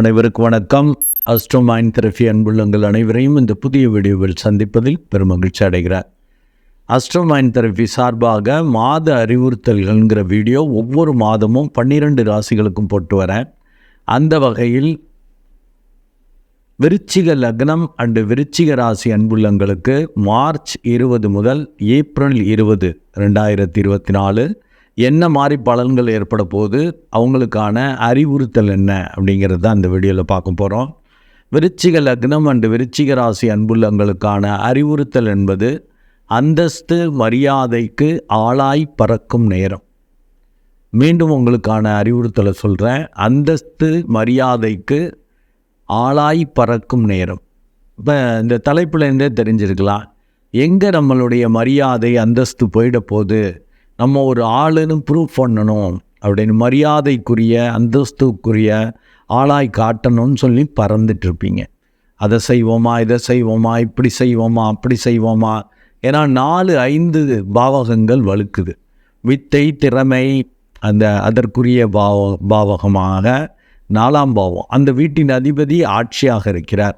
அனைவருக்கும் வணக்கம். அஸ்ட்ரோமைன் தெரபி அன்புள்ளங்கள் அனைவரையும் இந்த புதிய வீடியோவில் சந்திப்பதில் பெருமகிழ்ச்சி அடைகிறார் அஸ்ட்ரோமைன் தெரபி சார்பாக மாத அறிவுறுத்தல்கள்ங்கிற வீடியோ ஒவ்வொரு மாதமும் பன்னிரெண்டு ராசிகளுக்கும் போட்டு வரேன். அந்த வகையில் விருச்சிக லக்னம் அண்டு விருச்சிக ராசி அன்புள்ளங்களுக்கு மார்ச் இருபது முதல் ஏப்ரல் இருபது ரெண்டாயிரத்தி இருபத்தி நாலு. என்ன மாதிரி பலன்கள் ஏற்பட போகுது அவங்களுக்கான அறிவுறுத்தல் என்ன அப்படிங்கிறது தான் இந்த வீடியோவில் பார்க்க போகிறோம் விருச்சிக லக்னம் அண்டு விருச்சிக ராசி அன்புள்ளங்களுக்கான அறிவுறுத்தல் என்பது அந்தஸ்து மரியாதைக்கு ஆளாய் பறக்கும் நேரம். மீண்டும் உங்களுக்கான அறிவுறுத்தலை சொல்கிறேன் அந்தஸ்து மரியாதைக்கு ஆளாய் பறக்கும் நேரம். இப்போ இந்த தலைப்புலேருந்தே தெரிஞ்சிருக்கலாம். எங்கே நம்மளுடைய மரியாதை அந்தஸ்து போயிட போகுது? நம்ம ஒரு ஆளுன்னு ப்ரூவ் பண்ணணும் அப்படின்னு மரியாதைக்குரிய அந்தஸ்துக்குரிய ஆளாய் காட்டணும்னு சொல்லி பறந்துட்டுருப்பீங்க. அதை செய்வோமா இதை செய்வோமா இப்படி செய்வோமா அப்படி செய்வோமா? ஏன்னா நாலு ஐந்து பாவகங்கள் வலுக்குது வித்தை திறமை அந்த அதற்குரிய பாவ பாவகமாக நாலாம் பாவம். அந்த வீட்டின் அதிபதி ஆட்சியாக இருக்கிறார்.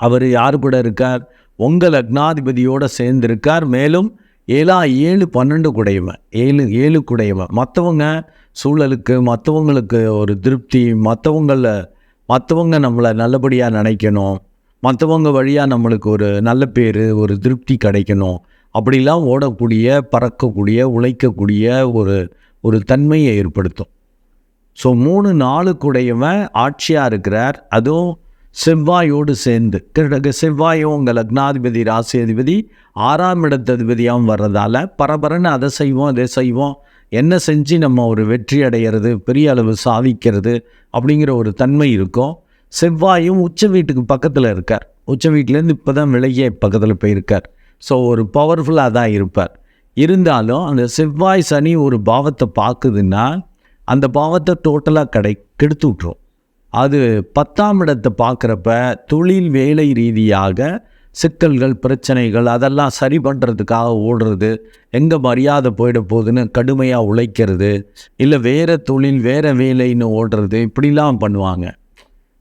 அவர் யார் கூட இருக்கார்? உங்கள் லக்னாதிபதியோடு சேர்ந்திருக்கார். மேலும் ஏழா ஏழு பன்னெண்டு குடையவன். ஏழு ஏழு குடையவன். மற்றவங்க சூழலுக்கு மற்றவங்களுக்கு ஒரு திருப்தி மற்றவங்கள மற்றவங்க நம்மளை நல்லபடியாக நினைக்கணும். மற்றவங்க வழியாக நம்மளுக்கு ஒரு நல்ல பேர் ஒரு திருப்தி கிடைக்கணும். அப்படிலாம் ஓடக்கூடிய பறக்கக்கூடிய உழைக்கக்கூடிய ஒரு ஒரு தன்மையை ஏற்படுத்தும். ஸோ மூணு நாளுக்குடையவன் ஆட்சியாக இருக்கிறார். அதுவும் செவ்வாயோடு சேர்ந்து கிட்டத்தட்ட செவ்வாயும் உங்கள் லக்னாதிபதி ராசி அதிபதி ஆறாம் இடத்ததிபதியாகவும் வர்றதால பரபரன்னு அதை செய்வோம் இதை செய்வோம். என்ன செஞ்சு நம்ம ஒரு வெற்றி அடையிறது பெரிய அளவு சாதிக்கிறது அப்படிங்கிற ஒரு தன்மை இருக்கும். செவ்வாயும் உச்ச வீட்டுக்கு பக்கத்தில் இருக்கார். உச்ச வீட்டிலேருந்து இப்போ தான் விலகிய பக்கத்தில் போயிருக்கார். ஸோ ஒரு பவர்ஃபுல்லாக தான் இருப்பார். இருந்தாலும் அந்த செவ்வாய் சனி ஒரு பாவத்தை பார்க்குதுன்னா அந்த பாவத்தை டோட்டலாக கடை கெடுத்து விட்ரும் அது பத்தாம் இடத்தை பார்க்குறப்ப தொழில் வேலை ரீதியாக சிக்கல்கள் பிரச்சனைகள் அதெல்லாம் சரி பண்ணுறதுக்காக ஓடுறது எங்கே மரியாதை போயிட போகுதுன்னு கடுமையாக உழைக்கிறது இல்லை வேறு தொழில் வேறு வேலைன்னு ஓடுறது இப்படிலாம் பண்ணுவாங்க.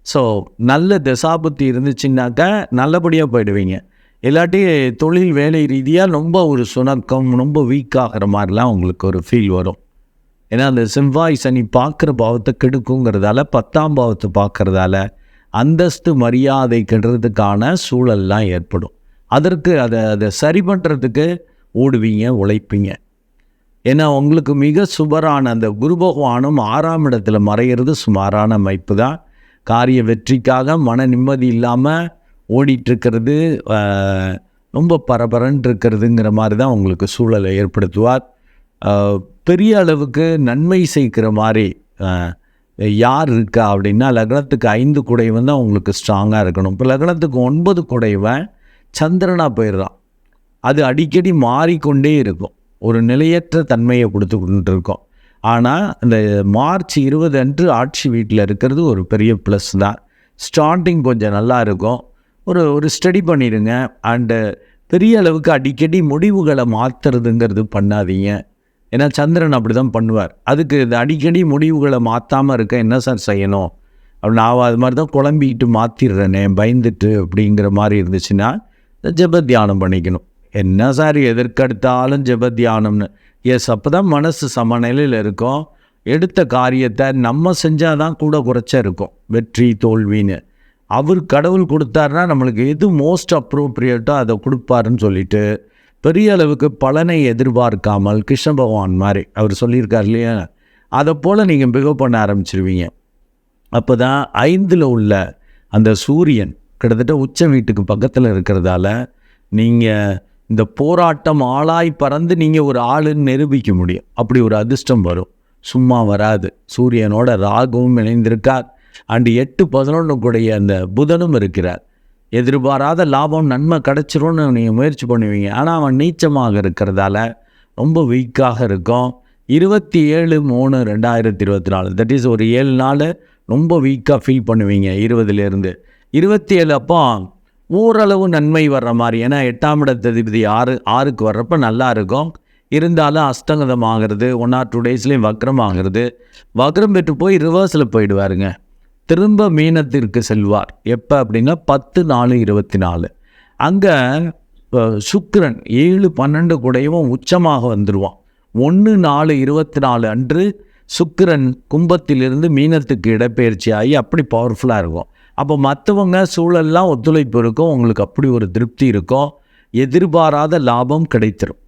ஸோ நல்ல தசாபுத்தி இருந்துச்சுன்னாக்கா நல்லபடியாக போயிடுவீங்க. இல்லாட்டி தொழில் வேலை ரீதியாக ரொம்ப ஒரு சுணக்கம் ரொம்ப வீக் ஆகிற மாதிரிலாம் உங்களுக்கு ஒரு ஃபீல் வரும். ஏன்னா அந்த செவ்வாய் சனி பார்க்குற பாவத்தை கெடுக்குங்கிறதால பத்தாம் பாவத்தை பார்க்குறதால அந்தஸ்து மரியாதை கெடுறதுக்கான சூழல்லாம் ஏற்படும். அதற்கு அதை அதை சரி பண்ணுறதுக்கு ஓடுவீங்க உழைப்பீங்க. ஏன்னா உங்களுக்கு மிக சுபரான அந்த குரு பகவானும் ஆறாம் இடத்துல மறையிறது சுமாரான அமைப்பு தான். காரிய வெற்றிக்காக மன நிம்மதி இல்லாமல் ஓடிட்டுருக்கிறது ரொம்ப பரபரன் இருக்கிறதுங்கிற மாதிரி தான் உங்களுக்கு சூழலை ஏற்படுத்துவார். பெரிய அளவுக்கு நன்மை சேர்க்கிற மாதிரி யார் இருக்கா அப்படின்னா லக்னத்துக்கு ஐந்து குடைவன் தான் உங்களுக்கு ஸ்ட்ராங்காக இருக்கணும். இப்போ லக்னத்துக்கு ஒன்பது குடைவன் சந்திரனாக போயிடுறான். அது அடிக்கடி மாறிக்கொண்டே இருக்கும். ஒரு நிலையற்ற தன்மையை கொடுத்து கொண்டு இருக்கோம் ஆனால் இந்த மார்ச் இருபது அன்று ஆட்சி வீட்டில் இருக்கிறது ஒரு பெரிய ப்ளஸ் தான். ஸ்டார்டிங் கொஞ்சம் நல்லா இருக்கும். ஒரு ஒரு ஸ்டடி பண்ணிடுங்க. அண்டு பெரிய அளவுக்கு அடிக்கடி முடிவுகளை மாற்றுறதுங்கிறது பண்ணாதீங்க. ஏன்னா சந்திரன் அப்படி தான் பண்ணுவார். அதுக்கு இது அடிக்கடி முடிவுகளை மாற்றாமல் இருக்க என்ன சார் செய்யணும்? அப்படி நான் அது மாதிரி தான் குழம்பிக்கிட்டு மாற்றிடுறேனே பயந்துட்டு அப்படிங்கிற மாதிரி இருந்துச்சுன்னா ஜெப தியானம் பண்ணிக்கணும். என்ன சார் எதற்கெடுத்தாலும் ஜெப தியானம்னு. எஸ் அப்போ தான் மனசு சமநிலையில் இருக்கும். எடுத்த காரியத்தை நம்ம செஞ்சால் தான் கூட குறைச்சா இருக்கும். வெற்றி தோல்வின்னு. அவர் கடவுள் கொடுத்தாருன்னா நம்மளுக்கு எது மோஸ்ட் அப்ரோப்ரியேட்டோ அதை கொடுப்பாருன்னு சொல்லிட்டு பெரிய அளவுக்கு பலனை எதிர்பார்க்காமல் கிருஷ்ண பகவான் மாதிரி அவர் சொல்லியிருக்கார் இல்லையா? அதை போல் நீங்கள் பிகவ் பண்ண ஆரம்பிச்சிருவீங்க. அப்போ தான் ஐந்தில் உள்ள அந்த சூரியன் கிட்டத்தட்ட உச்ச வீட்டுக்கு பக்கத்தில் இருக்கிறதால நீங்கள் இந்த போராட்டம் ஆளாய் பறந்து நீங்கள் ஒரு ஆளுன்னு நிரூபிக்க முடியும். அப்படி ஒரு அதிர்ஷ்டம் வரும். சும்மா வராது. சூரியனோட ராகுவும் இணைந்திருக்கார். அண்டு எட்டு பதினொன்று கூடிய அந்த புதனும் இருக்கிறார். எதிர்பாராத லாபம் நன்மை கிடச்சிரும்னு நீங்கள் முயற்சி பண்ணுவீங்க. ஆனால் அவன் நீச்சமாக இருக்கிறதால ரொம்ப வீக்காக இருக்கும். இருபத்தி ஏழு மூணு ரெண்டாயிரத்தி இருபத்தி நாலு தட் இஸ் ஒரு ஏழு நாள் ரொம்ப வீக்காக ஃபீல் பண்ணுவீங்க இருபதுலேருந்து. இருபத்தி ஏழு அப்போ ஓரளவு நன்மை வர்ற மாதிரி ஏன்னா எட்டாம் இடத்ததிபதி ஆறு ஆறுக்கு வர்றப்ப நல்லா இருக்கும். இருந்தாலும் அஸ்தங்கதம் ஆகிறது ஒன் ஆர் டூ டேஸ்லேயும் வக்ரம் ஆகிறது வக்ரம் பெற்று போய் ரிவர்ஸில் போயிடுவாருங்க. திரும்ப மீனத்திற்கு செல்வார். எப்போ அப்படின்னா பத்து நாலு இருபத்தி நாலு. அங்கே சுக்கிரன் ஏழு பன்னெண்டு கூடையவும் உச்சமாக வந்துடுவான் ஒன்று நாலு இருபத்தி நாலு அன்று சுக்கிரன் கும்பத்திலிருந்து மீனத்துக்கு இடப்பெயர்ச்சி ஆகி அப்படி பவர்ஃபுல்லாக இருக்கும். அப்போ மற்றவங்க சூழல்லாம் ஒத்துழைப்பு இருக்கும். உங்களுக்கு அப்படி ஒரு திருப்தி இருக்கும். எதிர்பாராத லாபம் கிடைத்திரும்.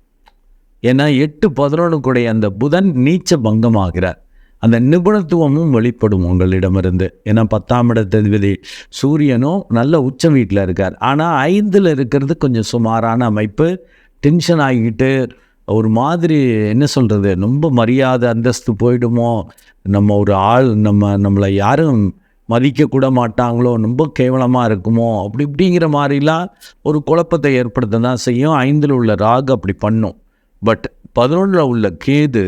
ஏன்னா எட்டு பதினொன்று கூடைய அந்த புதன் நீச்ச பங்கமாகிறார். அந்த நிபுணத்துவமும் வெளிப்படும் உங்களிடமிருந்து. ஏன்னா பத்தாம் இடத்ததிபதி சூரியனும் நல்ல உச்ச வீட்டில் இருக்கார். ஆனால் ஐந்தில் இருக்கிறது கொஞ்சம் சுமாரான அமைப்பு. டென்ஷன் ஆகிக்கிட்டு ஒரு மாதிரி என்ன சொல்கிறது ரொம்ப மரியாதை அந்தஸ்து போயிடுமோ? நம்ம ஒரு ஆள் நம்ம நம்மளை யாரும் மதிக்கக்கூட மாட்டாங்களோ? ரொம்ப கேவலமாக இருக்குமோ? அப்படி இப்படிங்கிற மாதிரிலாம் ஒரு குழப்பத்தை ஏற்படுத்த தான் செய்யும். ஐந்தில் உள்ள ராகு அப்படி பண்ணும். பட் பதினொன்றில் உள்ள கேது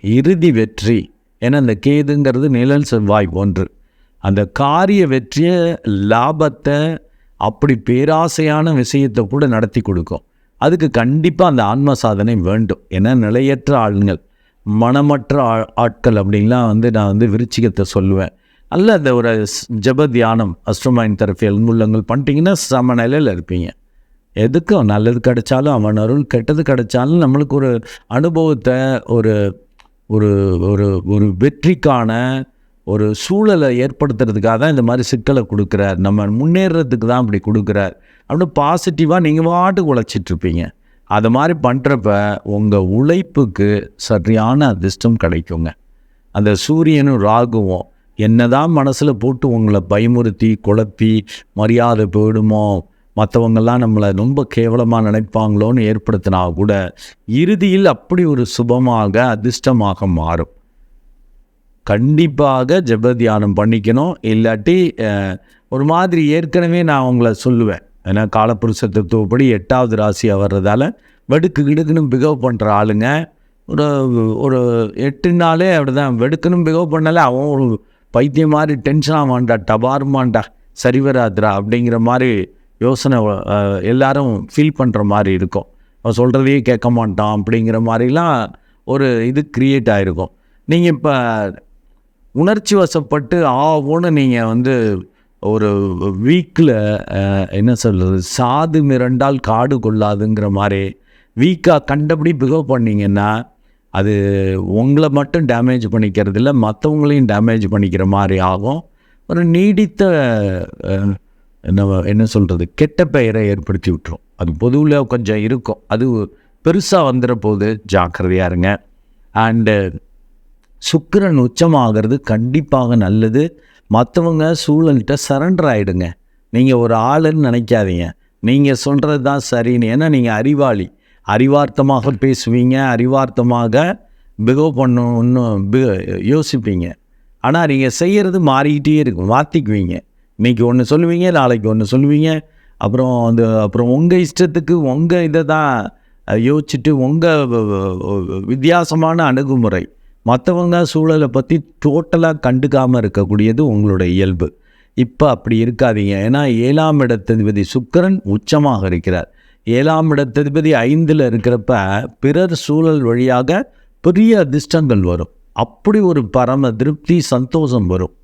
இறுதி வெற்றி. ஏன்னா அந்த கேதுங்கிறது நிழல் செவ்வாய் ஒன்று. அந்த காரிய வெற்றியை லாபத்தை அப்படி பேராசையான விஷயத்தை கூட நடத்தி கொடுக்கும். அதுக்கு கண்டிப்பாக அந்த ஆன்ம சாதனை வேண்டும். ஏன்னா நிலையற்ற ஆளுங்கள் மனமற்ற ஆ- ஆட்கள் அப்படின்லாம் வந்து நான் வந்து விருச்சிகத்தை சொல்லுவேன். நல்ல அந்த ஒரு ஜப தியானம் அஸ்ட்ரோமைன் தெரப்பி எல்முள்ளங்கள் பண்ணிட்டீங்கன்னா சம நிலையில் இருப்பீங்க. எதுக்கும் நல்லது கிடைச்சாலும் அவன் அருள் கெட்டது கிடைச்சாலும் நம்மளுக்கு ஒரு அனுபவத்தை ஒரு ஒரு ஒரு ஒரு வெற்றிக்கான ஒரு சூழலை ஏற்படுத்துறதுக்காக தான் இந்த மாதிரி சிக்கலை கொடுக்குறார். நம்ம முன்னேறதுக்கு தான் அப்படி கொடுக்குறார். அப்படின்னு பாசிட்டிவாக நீங்கள் பாட்டுக்கு உழைச்சிட்ருப்பீங்க. அது மாதிரி பண்ணுறப்ப உங்கள் உழைப்புக்கு சரியான அதிர்ஷ்டம் கிடைக்குங்க. அந்த சூரியனும் ராகுவும் என்னதான் மனசில் போட்டு உங்களை பயமுறுத்தி குழப்பி மரியாதை போயிடுமோ மற்றவங்கெல்லாம் நம்மளை ரொம்ப கேவலமாக நினைப்பாங்களோன்னு ஏற்படுத்தினா கூட இறுதியில் அப்படி ஒரு சுபமாக அதிர்ஷ்டமாக மாறும். கண்டிப்பாக ஜெப தியானம் பண்ணிக்கணும். இல்லாட்டி ஒரு மாதிரி ஏற்கனவே நான் உங்களை சொல்லுவேன். ஏன்னா காலப்புருஷ தத்துவப்படி எட்டாவது ராசியாக வர்றதால வெடுக்கு கிடுக்குன்னு பிகவ் பண்ணுற ஆளுங்க. ஒரு ஒரு எட்டு நாளே அப்படி தான் வெடுக்குன்னு பிகவ் பண்ணாலே அவன் ஒரு பைத்தியம் மாதிரி டென்ஷன் ஆவான்டா டபாருமான்டா சரி வராதுடா அப்படிங்கிற மாதிரி யோசனை எல்லாரும் ஃபீல் பண்ணுற மாதிரி இருக்கும். அவன் சொல்கிறதையே கேட்க மாட்டான் அப்படிங்கிற மாதிரிலாம் ஒரு இது க்ரியேட் ஆகிருக்கும் நீங்கள் இப்போ உணர்ச்சி வசப்பட்டு ஆவோன்னு நீங்கள் வந்து ஒரு வீக்கில் என்ன சொல்கிறது சாது மிரண்டால் காடு கொள்ளாதுங்கிற மாதிரி வீக்காக கண்டபடி பிகவ் பண்ணீங்கன்னா அது உங்களை மட்டும் டேமேஜ் பண்ணிக்கிறது இல்லை மற்றவங்களையும் டேமேஜ் பண்ணிக்கிற மாதிரி ஆகும். ஒரு நீடித்த என்ன என்ன சொல்கிறது கெட்ட பெயரை ஏற்படுத்தி விட்டுரும். அது பொதுவில் கொஞ்சம் இருக்கும். அது பெருசாக வந்துட போது ஜாக்கிரதையாக இருங்க. அண்டு சுக்கிரன் உச்சமாகிறது கண்டிப்பாக நல்லது. மற்றவங்க சூழல்கிட்ட சரண்டர் ஆகிடுங்க நீங்கள் ஒரு ஆளுன்னு நினைக்காதீங்க. நீங்கள் சொல்கிறது தான் சரின்னு. ஏன்னா நீங்கள் அறிவாளி. அறிவார்த்தமாக பேசுவீங்க. அறிவார்த்தமாக பிகவ் பண்ணணும் யோசிப்பீங்க. ஆனால் நீங்கள் செய்கிறது மாறிக்கிட்டே இருக்கும். மாற்றிக்குவீங்க இன்றைக்கி ஒன்று சொல்லுவீங்க நாளைக்கு ஒன்று சொல்லுவீங்க. அப்புறம் அந்த அப்புறம் உங்கள் இஷ்டத்துக்கு உங்கள் இதை தான் யோசிச்சுட்டு உங்கள் வித்தியாசமான அணுகுமுறை. மற்றவங்க சூழலை பற்றி டோட்டலாக கண்டுக்காமல் இருக்கக்கூடியது உங்களோட இயல்பு. இப்போ அப்படி இருக்காதீங்க. ஏன்னா ஏழாம் இடத்ததிபதி சுக்கிரன் உச்சமாக இருக்கிறார். ஏழாம் இடத்ததிபதி ஐந்தில் இருக்கிறப்ப பிறர் சூழல் வழியாக பெரிய அதிர்ஷ்டங்கள் வரும். அப்படி ஒரு பரம திருப்தி சந்தோஷம் வரும்.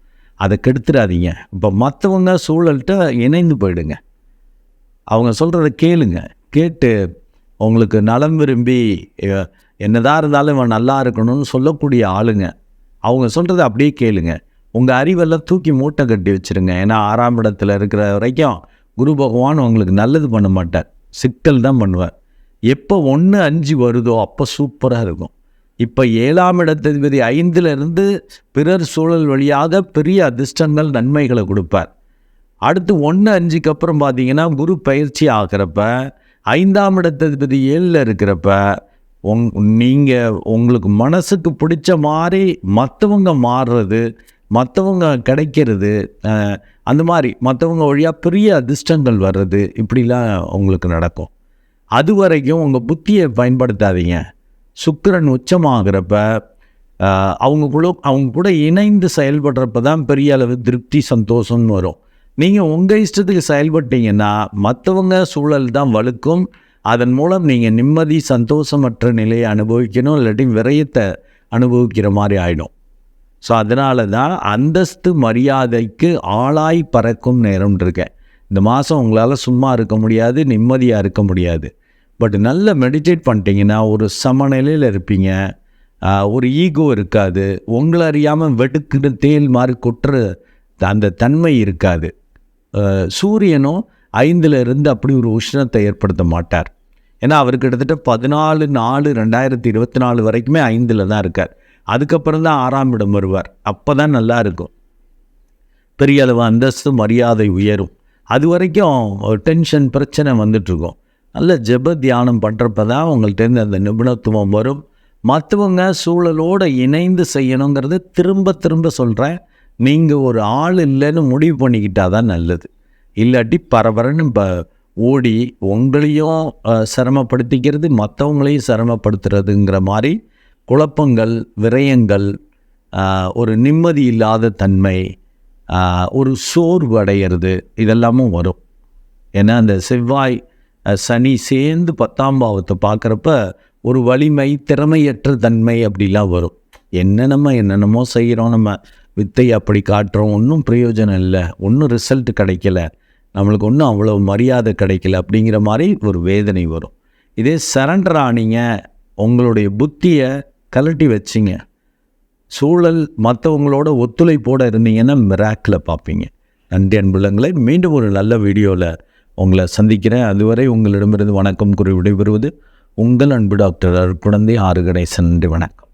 அதை கெடுத்துடாதீங்க இப்போ மற்றவங்க சூழல்கிட்ட இணைந்து போயிடுங்க. அவங்க சொல்கிறத கேளுங்க. கேட்டு உங்களுக்கு நலம் விரும்பி என்னதாக என்னதான் இருந்தாலும் இவன் நல்லா இருக்கணும்னு சொல்லக்கூடிய ஆளுங்க அவங்க சொல்கிறத அப்படியே கேளுங்க. உங்கள் அறிவெல்லாம் தூக்கி மூட்டை கட்டி வச்சிருங்க. ஏன்னா ஆறாம் இடத்துல இருக்கிற வரைக்கும் குரு பகவான் உங்களுக்கு நல்லது பண்ண மாட்டார். சிக்கல் தான் பண்ணுவார். எப்போ ஒன்று அஞ்சு வருதோ அப்போ சூப்பராக இருக்கும். இப்போ ஏழாம் இடத்ததிபதி ஐந்திலிருந்து பிறர் சூழல் வழியாக பெரிய அதிர்ஷ்டங்கள் நன்மைகளை கொடுப்பார். அடுத்து ஒன்று அஞ்சுக்கு அப்புறம் பார்த்தீங்கன்னா குரு பயிற்சி ஆகிறப்ப ஐந்தாம் இடத்ததிபதி ஏழில் இருக்கிறப்ப உங் நீங்கள் உங்களுக்கு மனசுக்கு பிடிச்ச மாதிரி மற்றவங்க மாறுறது மற்றவங்க கிடைக்கிறது அந்த மாதிரி மற்றவங்க வழியாக பெரிய அதிர்ஷ்டங்கள் வர்றது இப்படிலாம் உங்களுக்கு நடக்கும். அது வரைக்கும் உங்கள் புத்தியை பயன்படுத்தாதீங்க. சுக்கிரன் உச்சமாகிறப்ப அவங்க கூட அவங்க கூட இணைந்து செயல்படுறப்ப தான் பெரிய அளவு திருப்தி சந்தோஷம்னு வரும். நீங்கள் உங்கள் இஷ்டத்துக்கு செயல்பட்டீங்கன்னா மற்றவங்க சூழல் தான் வலுக்கும் அதன் மூலம் நீங்கள் நிம்மதி சந்தோஷமற்ற நிலையை அனுபவிக்கணும் இல்லாட்டி விரயத்தை அனுபவிக்கிற மாதிரி ஆகிடும் ஸோ அதனால தான் அந்தஸ்து மரியாதைக்கு ஆளாய் பறக்கும் நேரம் இருக்கேன். இந்த மாதம் உங்களால் சும்மா இருக்க முடியாது நிம்மதியாக இருக்க முடியாது. பட் நல்ல மெடிடேட் பண்ணிட்டீங்கன்னா ஒரு சமநிலையில் இருப்பீங்க. ஒரு ஈகோ இருக்காது. உங்களை அறியாமல் வெடுக்குன்னு தேல் மாதிரி கொட்டுற அந்த தன்மை இருக்காது. சூரியனும் ஐந்தில் இருந்து அப்படி ஒரு உஷ்ணத்தை ஏற்படுத்த மாட்டார். ஏன்னா அவர் கிட்டத்தட்ட பதினாலு நாலு ரெண்டாயிரத்தி இருபத்தி நாலு வரைக்குமே ஐந்தில் தான் இருக்கார். அதுக்கப்புறம் தான் ஆறாம் இடம் வருவார். அப்போ தான் நல்லா இருக்கும். பெரிய அளவு அந்தஸ்து மரியாதை உயரும். அது வரைக்கும் டென்ஷன் பிரச்சனை வந்துட்டுருக்கும் நல்ல ஜெப தியானம் பண்ணுறப்ப தான் உங்கள்கிட்ட அந்த நிபுணத்துவம் வரும். மற்றவங்க சூழலோடு இணைந்து செய்யணுங்கிறது திரும்ப திரும்ப சொல்கிறேன் நீங்கள் ஒரு ஆள் இல்லைன்னு முடிவு பண்ணிக்கிட்டால் தான் நல்லது. இல்லாட்டி பரபரன்னு இப்போ ஓடி உங்களையும் சிரமப்படுத்திக்கிறது மற்றவங்களையும் சிரமப்படுத்துறதுங்கிற மாதிரி குழப்பங்கள் விரயங்கள் ஒரு நிம்மதி இல்லாத தன்மை ஒரு சோர்வு அடையிறது இதெல்லாமும் வரும். ஏன்னா அந்த செவ்வாய் சனி சேர்ந்து பத்தாம் பாவத்தை பார்க்குறப்ப ஒரு வலிமை திறமையற்ற தன்மை அப்படிலாம் வரும். என்ன நம்ம என்னென்னமோ செய்கிறோம் நம்ம வித்தை அப்படி காட்டுறோம் ஒன்றும் பிரயோஜனம் இல்லை ஒன்றும் ரிசல்ட் கிடைக்கல நம்மளுக்கு ஒன்றும் அவ்வளோ மரியாதை கிடைக்கல அப்படிங்கிற மாதிரி ஒரு வேதனை வரும். இதே சரண்டர் ஆனீங்க உங்களுடைய புத்தியை கலட்டி வச்சிங்க. சூழல் மற்றவங்களோட ஒத்துழைப்போடு இருந்தீங்கன்னா மிராக்கில் பார்ப்பீங்க. நன்றி அன்புள்ளங்களை மீண்டும் ஒரு நல்ல வீடியோவில் உங்களை சந்திக்கிறேன். அதுவரை உங்களிடமிருந்து வணக்கம் கூறி விடைபெறுவது உங்கள் அன்பு டாக்டர் குழந்தை ஆறு கணேசன் நன்றி வணக்கம்.